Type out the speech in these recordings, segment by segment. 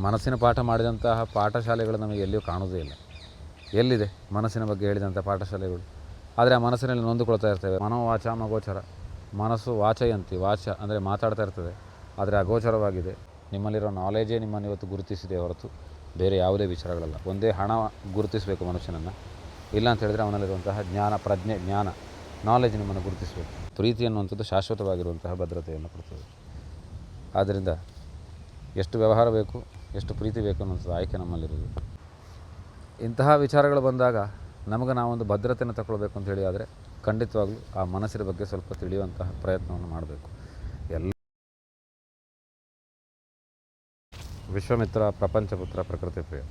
ಮನಸ್ಸಿನ ಪಾಠ ಮಾಡಿದಂತಹ ಪಾಠಶಾಲೆಗಳು ನಮಗೆ ಎಲ್ಲಿಯೂ ಕಾಣೋದೇ ಇಲ್ಲ. ಎಲ್ಲಿದೆ ಮನಸ್ಸಿನ ಬಗ್ಗೆ ಹೇಳಿದಂಥ ಪಾಠಶಾಲೆಗಳು? ಆದರೆ ಆ ಮನಸ್ಸಿನಲ್ಲಿ ನೊಂದುಕೊಳ್ತಾ ಇರ್ತೇವೆ. ಮನೋವಾಚ ಮಗೋಚರ ಮನಸ್ಸು ವಾಚಯಂತಿ, ವಾಚ ಅಂದರೆ ಮಾತಾಡ್ತಾ ಇರ್ತದೆ. ಆದರೆ ಅಗೋಚರವಾಗಿದೆ. ನಿಮ್ಮಲ್ಲಿರೋ ನಾಲೆಜೇ ನಿಮ್ಮನ್ನು ಇವತ್ತು ಗುರುತಿಸಿದೆ ಹೊರತು ಬೇರೆ ಯಾವುದೇ ವಿಚಾರಗಳಲ್ಲ. ಒಂದೇ ಹಣ ಗುರುತಿಸಬೇಕು ಮನುಷ್ಯನನ್ನು. ಇಲ್ಲ ಅಂತ ಹೇಳಿದ್ರೆ ಅವನಲ್ಲಿರುವಂತಹ ಜ್ಞಾನ, ಪ್ರಜ್ಞೆ, ಜ್ಞಾನ ನಾಲೆಜ್ ನಿಮ್ಮನ್ನು ಗುರುತಿಸಬೇಕು. ಪ್ರೀತಿ ಅನ್ನುವಂಥದ್ದು ಶಾಶ್ವತವಾಗಿರುವಂತಹ ಭದ್ರತೆಯನ್ನು ಕೊಡ್ತದೆ. ಆದ್ದರಿಂದ ಎಷ್ಟು ವ್ಯವಹಾರ ಬೇಕು ಎಷ್ಟು ಪ್ರೀತಿ ಬೇಕು ಅನ್ನೋದು ಆಯ್ಕೆ ನಮ್ಮಲ್ಲಿರೋದು. ಇಂತಹ ವಿಚಾರಗಳು ಬಂದಾಗ ನಮಗೆ ನಾವೊಂದು ಭದ್ರತೆಯನ್ನು ತಗೊಳ್ಬೇಕು ಅಂತ ಹೇಳಿ ಆದರೆ ಖಂಡಿತವಾಗ್ಲೂ ಆ ಮನಸ್ಸಿನ ಬಗ್ಗೆ ಸ್ವಲ್ಪ ತಿಳಿಯುವಂತಹ ಪ್ರಯತ್ನವನ್ನು ಮಾಡಬೇಕು. ಎಲ್ಲ ವಿಶ್ವಮಿತ್ರ ಪ್ರಪಂಚಪುತ್ರ ಪ್ರಕೃತಿ ಪ್ರಿಯ.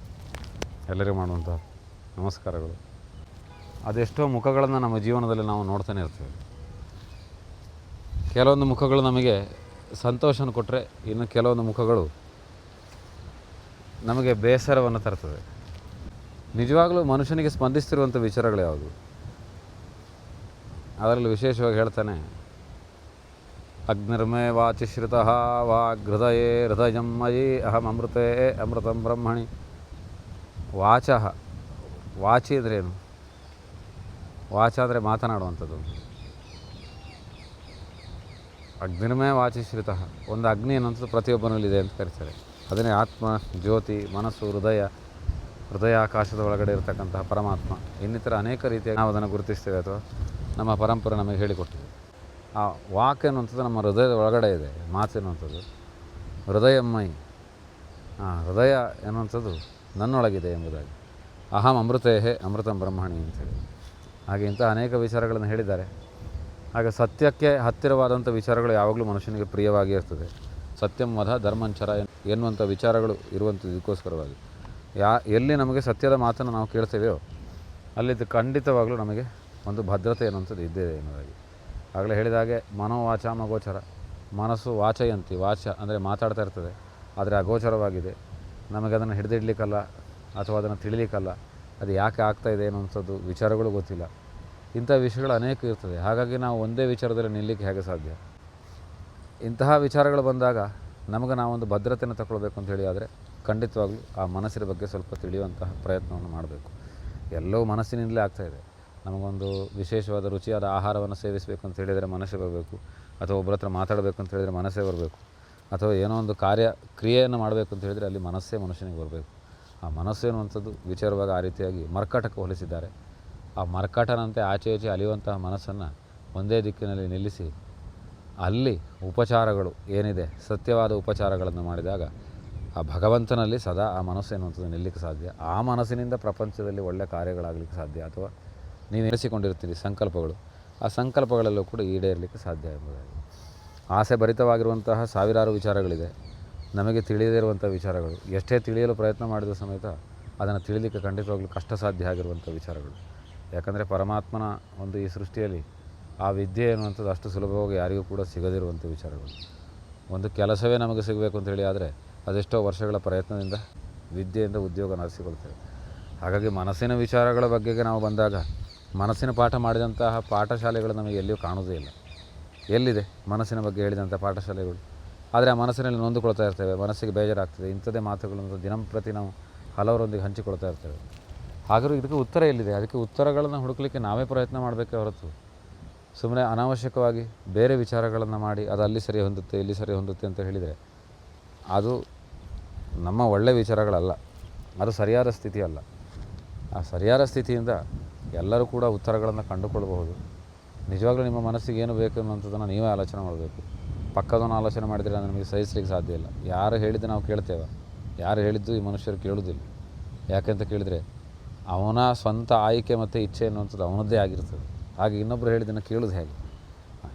ಎಲ್ಲರಿಗೂ ಮಾಡುವಂತಹ ನಮಸ್ಕಾರಗಳು. ಅದೆಷ್ಟೋ ಮುಖಗಳನ್ನು ನಮ್ಮ ಜೀವನದಲ್ಲಿ ನಾವು ನೋಡ್ತಾನೆ ಇರ್ತೇವೆ. ಕೆಲವೊಂದು ಮುಖಗಳು ನಮಗೆ ಸಂತೋಷನ ಕೊಟ್ಟರೆ ಇನ್ನು ಕೆಲವೊಂದು ಮುಖಗಳು ನಮಗೆ ಬೇಸರವನ್ನು ತರ್ತದೆ. ನಿಜವಾಗಲೂ ಮನುಷ್ಯನಿಗೆ ಸ್ಪಂದಿಸ್ತಿರುವಂಥ ವಿಚಾರಗಳು ಯಾವುದು? ಅದರಲ್ಲಿ ವಿಶೇಷವಾಗಿ ಹೇಳ್ತಾನೆ ಅಗ್ನಿರ್ಮೇ ವಾಚಿ ಶ್ರುತಃ ವಾಗ್ಹೃದಯೇ ಹೃದಯಮ್ಮಯಿ ಮಯಿ ಅಹಂ ಅಮೃತೇ ಅಮೃತಂ ಬ್ರಹ್ಮಣಿ. ವಾಚ, ವಾಚಿ ಅಂದ್ರೇನು ವಾಚ ಅಂದರೆ ಮಾತನಾಡುವಂಥದ್ದು. ಅಗ್ನಿರ್ಮೇ ವಾಚಿಶ್ರಿತಃ ಒಂದು ಅಗ್ನಿ ಅನ್ನೋಂಥದ್ದು ಪ್ರತಿಯೊಬ್ಬನಲ್ಲಿದೆ ಅಂತ ಕರೀತಾರೆ. ಅದನ್ನೇ ಆತ್ಮ, ಜ್ಯೋತಿ, ಮನಸ್ಸು, ಹೃದಯ ಹೃದಯ ಆಕಾಶದ ಒಳಗಡೆ ಇರತಕ್ಕಂತಹ ಪರಮಾತ್ಮ. ಇನ್ನಿತರ ಅನೇಕ ರೀತಿಯ ನಾವು ಅದನ್ನು ಗುರುತಿಸ್ತೇವೆ ಅಥವಾ ನಮ್ಮ ಪರಂಪರೆ ನಮಗೆ ಹೇಳಿಕೊಟ್ಟಿದೆ. ಆ ವಾಕ್ ಎನ್ನುವಂಥದ್ದು ನಮ್ಮ ಹೃದಯದ ಒಳಗಡೆ ಇದೆ, ಮಾತು ಎನ್ನುವಂಥದ್ದು. ಹೃದಯಮ್ಮೈ ಆ ಹೃದಯ ಎನ್ನುವಂಥದ್ದು ನನ್ನೊಳಗಿದೆ ಎಂಬುದಾಗಿ. ಅಹಂ ಅಮೃತೇಹೇ ಅಮೃತಂ ಬ್ರಹ್ಮಣಿ ಅಂತೇಳಿ ಹಾಗೆ ಇಂಥ ಅನೇಕ ವಿಚಾರಗಳನ್ನು ಹೇಳಿದ್ದಾರೆ. ಹಾಗೆ ಸತ್ಯಕ್ಕೆ ಹತ್ತಿರವಾದಂಥ ವಿಚಾರಗಳು ಯಾವಾಗಲೂ ಮನುಷ್ಯನಿಗೆ ಪ್ರಿಯವಾಗಿ ಇರ್ತದೆ. ಸತ್ಯಂ ವಧ ಧರ್ಮಂಚರ ಎನ್- ಎನ್ನುವಂಥ ವಿಚಾರಗಳು ಇರುವಂಥದ್ದು ಇದಕ್ಕೋಸ್ಕರವಾಗಿ. ಯಾ ಎಲ್ಲಿ ನಮಗೆ ಸತ್ಯದ ಮಾತನ್ನು ನಾವು ಕೇಳ್ತೇವೆಯೋ, ಅಲ್ಲಿದ್ದು ಖಂಡಿತವಾಗಲೂ ನಮಗೆ ಒಂದು ಭದ್ರತೆ ಅನ್ನುವಂಥದ್ದು ಇದ್ದೇ ಇದೆ ಎನ್ನುವುದಾಗಿ. ಆಗಲೇ ಹೇಳಿದ ಹಾಗೆ ಮನೋವಾಚ ಮಗೋಚರ ಮನಸ್ಸು ವಾಚಯಂತಿ, ವಾಚ ಅಂದರೆ ಮಾತಾಡ್ತಾ ಇರ್ತದೆ, ಆದರೆ ಅಗೋಚರವಾಗಿದೆ. ನಮಗೆ ಅದನ್ನು ಹಿಡಿದಿಡ್ಲಿಕ್ಕಲ್ಲ, ಅಥವಾ ಅದನ್ನು ತಿಳಿಲಿಕ್ಕಲ್ಲ, ಅದು ಯಾಕೆ ಆಗ್ತಾ ಇದೆ ಅನ್ನುವಂಥದ್ದು ವಿಚಾರಗಳು ಗೊತ್ತಿಲ್ಲ. ಇಂಥ ವಿಷಯಗಳು ಅನೇಕ ಇರ್ತದೆ. ಹಾಗಾಗಿ ನಾವು ಒಂದೇ ವಿಚಾರದಲ್ಲಿ ನಿಲ್ಲಿಕ್ಕೆ ಹೇಗೆ ಸಾಧ್ಯ? ಇಂತಹ ವಿಚಾರಗಳು ಬಂದಾಗ ನಮಗೆ ನಾವೊಂದು ಭದ್ರತೆಯನ್ನು ತಗೊಳ್ಬೇಕು ಅಂತ ಹೇಳಿ ಆದರೆ ಖಂಡಿತವಾಗ್ಲೂ ಆ ಮನಸ್ಸಿನ ಬಗ್ಗೆ ಸ್ವಲ್ಪ ತಿಳಿಯುವಂತಹ ಪ್ರಯತ್ನವನ್ನು ಮಾಡಬೇಕು. ಎಲ್ಲವೂ ಮನಸ್ಸಿನಿಂದಲೇ ಆಗ್ತಾಯಿದೆ ನಮಗೊಂದು ವಿಶೇಷವಾದ ರುಚಿಯಾದ ಆಹಾರವನ್ನು ಸೇವಿಸಬೇಕು ಅಂತ ಹೇಳಿದರೆ ಮನಸ್ಸೇ ಬರಬೇಕು. ಅಥವಾ ಒಬ್ಬರ ಹತ್ರ ಮಾತಾಡಬೇಕು ಅಂತ ಹೇಳಿದರೆ ಮನಸ್ಸೇ ಬರಬೇಕು. ಅಥವಾ ಏನೋ ಒಂದು ಕಾರ್ಯ ಕ್ರಿಯೆಯನ್ನು ಮಾಡಬೇಕು ಅಂತ ಹೇಳಿದರೆ ಅಲ್ಲಿ ಮನಸ್ಸೇ ಮನುಷ್ಯನಿಗೆ ಬರಬೇಕು. ಆ ಮನಸ್ಸು ಎನ್ನುವಂಥದ್ದು ವಿಚಾರವಾಗಿ ಆ ರೀತಿಯಾಗಿ ಮರ್ಕಾಟಕ್ಕೆ ಹೋಲಿಸಿದ್ದಾರೆ. ಆ ಮರ್ಕಾಟನಂತೆ ಆಚೆ ಈಚೆ ಅಲಿಯುವಂತಹ ಮನಸ್ಸನ್ನು ಒಂದೇ ದಿಕ್ಕಿನಲ್ಲಿ ನಿಲ್ಲಿಸಿ ಅಲ್ಲಿ ಉಪಚಾರಗಳು ಏನಿದೆ, ಸತ್ಯವಾದ ಉಪಚಾರಗಳನ್ನು ಮಾಡಿದಾಗ ಆ ಭಗವಂತನಲ್ಲಿ ಸದಾ ಆ ಮನಸ್ಸು ಎನ್ನುವಂಥದ್ದು ನಿಲ್ಲಕ್ಕೆ ಸಾಧ್ಯ. ಆ ಮನಸ್ಸಿನಿಂದ ಪ್ರಪಂಚದಲ್ಲಿ ಒಳ್ಳೆಯ ಕಾರ್ಯಗಳಾಗಲಿಕ್ಕೆ ಸಾಧ್ಯ ಅಥವಾ ನೀವು ಎನಿಸಿಕೊಂಡಿರ್ತೀರಿ ಸಂಕಲ್ಪಗಳು, ಆ ಸಂಕಲ್ಪಗಳಲ್ಲೂ ಕೂಡ ಈಡೇರಲಿಕ್ಕೆ ಸಾಧ್ಯ ಎಂಬುದಾಗಿ. ಆಸೆ ಭರಿತವಾಗಿರುವಂತಹ ಸಾವಿರಾರು ವಿಚಾರಗಳಿದೆ. ನಮಗೆ ತಿಳಿಯದೇ ಇರುವಂಥ ವಿಚಾರಗಳು, ಎಷ್ಟೇ ತಿಳಿಯಲು ಪ್ರಯತ್ನ ಮಾಡಿದ ಸಮೇತ ಅದನ್ನು ತಿಳಿಲಿಕ್ಕೆ ಖಂಡಿತವಾಗಲೂ ಕಷ್ಟ ಸಾಧ್ಯ ಆಗಿರುವಂಥ ವಿಚಾರಗಳು. ಯಾಕಂದರೆ ಪರಮಾತ್ಮನ ಒಂದು ಈ ಸೃಷ್ಟಿಯಲ್ಲಿ ಆ ವಿದ್ಯೆ ಅನ್ನುವಂಥದ್ದು ಅಷ್ಟು ಸುಲಭವಾಗಿ ಯಾರಿಗೂ ಕೂಡ ಸಿಗದಿರುವಂಥ ವಿಚಾರಗಳು. ಒಂದು ಕೆಲಸವೇ ನಮಗೆ ಸಿಗಬೇಕು ಅಂತ ಹೇಳಿ ಆದರೆ ಅದೆಷ್ಟೋ ವರ್ಷಗಳ ಪ್ರಯತ್ನದಿಂದ ವಿದ್ಯೆಯಿಂದ ಉದ್ಯೋಗ ನಡೆಸಿಕೊಳ್ತೇವೆ. ಹಾಗಾಗಿ ಮನಸ್ಸಿನ ವಿಚಾರಗಳ ಬಗ್ಗೆಗೆ ನಾವು ಬಂದಾಗ ಮನಸ್ಸಿನ ಪಾಠ ಮಾಡಿದಂತಹ ಪಾಠಶಾಲೆಗಳು ನಮಗೆ ಎಲ್ಲಿಯೂ ಕಾಣುವುದೇ ಇಲ್ಲ. ಎಲ್ಲಿದೆ ಮನಸ್ಸಿನ ಬಗ್ಗೆ ಹೇಳಿದಂಥ ಪಾಠಶಾಲೆಗಳು? ಆದರೆ ಆ ಮನಸ್ಸಿನಲ್ಲಿ ನೊಂದುಕೊಳ್ತಾ ಇರ್ತೇವೆ, ಮನಸ್ಸಿಗೆ ಬೇಜಾರಾಗ್ತದೆ, ಇಂಥದ್ದೇ ಮಾತುಗಳನ್ನು ದಿನಂಪ್ರತಿ ನಾವು ಹಲವರೊಂದಿಗೆ ಹಂಚಿಕೊಳ್ತಾ ಇರ್ತೇವೆ. ಹಾಗಾದ್ರೂ ಇದಕ್ಕೆ ಉತ್ತರ ಎಲ್ಲಿದೆ? ಅದಕ್ಕೆ ಉತ್ತರಗಳನ್ನು ಹುಡುಕಲಿಕ್ಕೆ ನಾವೇ ಪ್ರಯತ್ನ ಮಾಡಬೇಕೇ ಹೊರತು. ಸುಮ್ಮನೆ ಅನಾವಶ್ಯಕವಾಗಿ ಬೇರೆ ವಿಚಾರಗಳನ್ನು ಮಾಡಿ ಅದು ಅಲ್ಲಿ ಸರಿ ಹೊಂದುತ್ತೆ, ಇಲ್ಲಿ ಸರಿ ಹೊಂದುತ್ತೆ ಅಂತ ಹೇಳಿದರೆ ಅದು ನಮ್ಮ ಒಳ್ಳೆಯ ವಿಚಾರಗಳಲ್ಲ. ಅದು ಸರಿಯಾದ ಸ್ಥಿತಿ ಅಲ್ಲ. ಆ ಸರಿಯಾದ ಸ್ಥಿತಿಯಿಂದ ಎಲ್ಲರೂ ಕೂಡ ಉತ್ತರಗಳನ್ನು ಕಂಡುಕೊಳ್ಳಬಹುದು. ನಿಜವಾಗ್ಲೂ ನಿಮ್ಮ ಮನಸ್ಸಿಗೆ ಏನು ಬೇಕು ಅನ್ನೋಂಥದ್ದನ್ನು ನೀವೇ ಆಲೋಚನೆ ಮಾಡಬೇಕು. ಪಕ್ಕದನ್ನು ಆಲೋಚನೆ ಮಾಡಿದರೆ ನಮಗೆ ಸಹಿಸಲಿಕ್ಕೆ ಸಾಧ್ಯ ಇಲ್ಲ. ಯಾರು ಹೇಳಿದ್ದು ನಾವು ಕೇಳ್ತೇವೆ. ಯಾರು ಹೇಳಿದ್ದು ಈ ಮನುಷ್ಯರು ಕೇಳುವುದಿಲ್ಲ. ಯಾಕೆಂತ ಕೇಳಿದರೆ ಅವನ ಸ್ವಂತ ಆಯ್ಕೆ ಮತ್ತು ಇಚ್ಛೆ ಅನ್ನುವಂಥದ್ದು ಅವನದ್ದೇ ಆಗಿರ್ತದೆ. ಹಾಗೆ ಇನ್ನೊಬ್ಬರು ಹೇಳಿದ್ದನ್ನು ಕೇಳೋದು ಹೇಗೆ?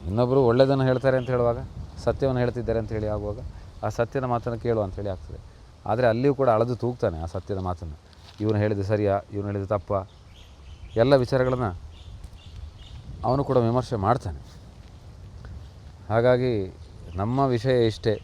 ಇನ್ನೊಬ್ಬರು ಒಳ್ಳೆಯದನ್ನು ಹೇಳ್ತಾರೆ ಅಂತ ಹೇಳುವಾಗ, ಸತ್ಯವನ್ನು ಹೇಳ್ತಿದ್ದಾರೆ ಅಂತ ಹೇಳಿ ಆಗುವಾಗ, ಆ ಸತ್ಯದ ಮಾತನ್ನು ಕೇಳು ಅಂತೇಳಿ ಆಗ್ತದೆ. ಆದರೆ ಅಲ್ಲಿಯೂ ಕೂಡ ಅಳದು ತೂಗ್ತಾನೆ ಆ ಸತ್ಯದ ಮಾತನ್ನು. ಇವನು ಹೇಳಿದ್ದು ಸರಿಯಾ? ಇವನು ಹೇಳಿದ್ದು ತಪ್ಪ? ಎಲ್ಲ ವಿಚಾರಗಳನ್ನು ಅವನು ಕೂಡ ವಿಮರ್ಶೆ ಮಾಡ್ತಾನೆ. ಹಾಗಾಗಿ ನಮ್ಮ ವಿಷಯ ಇಷ್ಟೇ.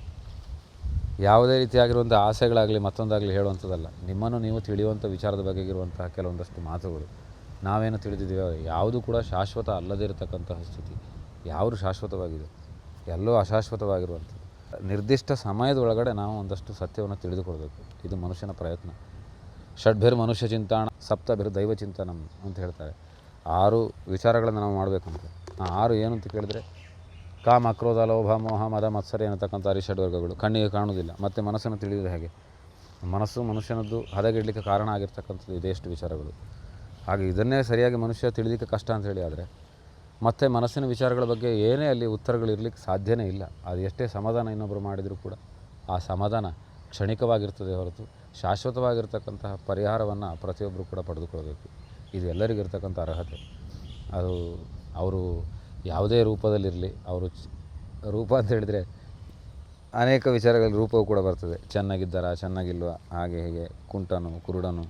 ಯಾವುದೇ ರೀತಿಯಾಗಿರುವಂಥ ಆಸೆಗಳಾಗಲಿ ಮತ್ತೊಂದಾಗಲಿ ಹೇಳುವಂಥದ್ದಲ್ಲ. ನಿಮ್ಮನ್ನು ನೀವು ತಿಳಿಯುವಂಥ ವಿಚಾರದ ಬಗ್ಗೆ ಇರುವಂತಹ ಕೆಲವೊಂದಷ್ಟು ಮಾತುಗಳು. ನಾವೇನು ತಿಳಿದಿದ್ದೀವೋ, ಯಾವುದು ಕೂಡ ಶಾಶ್ವತ ಅಲ್ಲದೇ ಇರತಕ್ಕಂತಹ ಸ್ಥಿತಿ. ಯಾವುದು ಶಾಶ್ವತವಾಗಿದೆ? ಎಲ್ಲವೂ ಅಶಾಶ್ವತವಾಗಿರುವಂಥದ್ದು. ನಿರ್ದಿಷ್ಟ ಸಮಯದೊಳಗಡೆ ನಾವು ಒಂದಷ್ಟು ಸತ್ಯವನ್ನು ತಿಳಿದುಕೊಳ್ಬೇಕು ಇದು ಮನುಷ್ಯನ ಪ್ರಯತ್ನ. ಷಡ್ಭಿರ್ ಮನುಷ್ಯ ಚಿಂತಾಣ, ಸಪ್ತಭಿರ್ ದೈವ ಚಿಂತನಂ ಅಂತ ಹೇಳ್ತಾರೆ. ಆರು ವಿಚಾರಗಳನ್ನು ನಾವು ಮಾಡಬೇಕಂತ. ಆರು ಏನು ಅಂತ ಕೇಳಿದ್ರೆ, ಕಾಮ, ಕ್ರೋಧ, ಲೋಭ, ಮೋಹ, ಮದ, ಮತ್ಸರ ಅನ್ನತಕ್ಕಂಥ ಅರಿಷಡ್ವರ್ಗಗಳು. ಕಣ್ಣಿಗೆ ಕಾಣುವುದಿಲ್ಲ. ಮತ್ತು ಮನಸ್ಸನ್ನು ತಿಳಿಯುವುದು ಹೇಗೆ? ಮನಸ್ಸು ಮನುಷ್ಯನದ್ದು ಹದಗೆಡಲಿಕ್ಕೆ ಕಾರಣ ಆಗಿರ್ತಕ್ಕಂಥದ್ದು ಇದೆಷ್ಟು ವಿಚಾರಗಳು. ಹಾಗೆ ಇದನ್ನೇ ಸರಿಯಾಗಿ ಮನುಷ್ಯ ತಿಳಿಲಿಕ್ಕೆ ಕಷ್ಟ ಅಂತ ಹೇಳಿ ಆದರೆ ಮತ್ತೆ ಮನಸ್ಸಿನ ವಿಚಾರಗಳ ಬಗ್ಗೆ ಏನೇ ಅಲ್ಲಿ ಉತ್ತರಗಳು ಇರಲಿಕ್ಕೆ ಸಾಧ್ಯನೇ ಇಲ್ಲ. ಅದು ಎಷ್ಟೇ ಸಮಾಧಾನ ಇನ್ನೊಬ್ಬರು ಮಾಡಿದರೂ ಕೂಡ ಆ ಸಮಾಧಾನ ಕ್ಷಣಿಕವಾಗಿರ್ತದೆ ಹೊರತು ಶಾಶ್ವತವಾಗಿರ್ತಕ್ಕಂತಹ ಪರಿಹಾರವನ್ನು ಪ್ರತಿಯೊಬ್ಬರು ಕೂಡ ಪಡೆದುಕೊಳ್ಬೇಕು ಇದು ಎಲ್ಲರಿಗಿರ್ತಕ್ಕಂಥ ಅರ್ಹತೆ. ಅದು ಅವರು ಯಾವುದೇ ರೂಪದಲ್ಲಿರಲಿ, ಅವರು ರೂಪ ಅಂತ ಹೇಳಿದರೆ ಅನೇಕ ವಿಚಾರಗಳಲ್ಲಿ ರೂಪವು ಕೂಡ ಬರ್ತದೆ. ಚೆನ್ನಾಗಿದ್ದಾರಾ, ಚೆನ್ನಾಗಿಲ್ವಾ, ಹಾಗೆ ಹೀಗೆ, ಕುಂಟನು, ಕುರುಡನು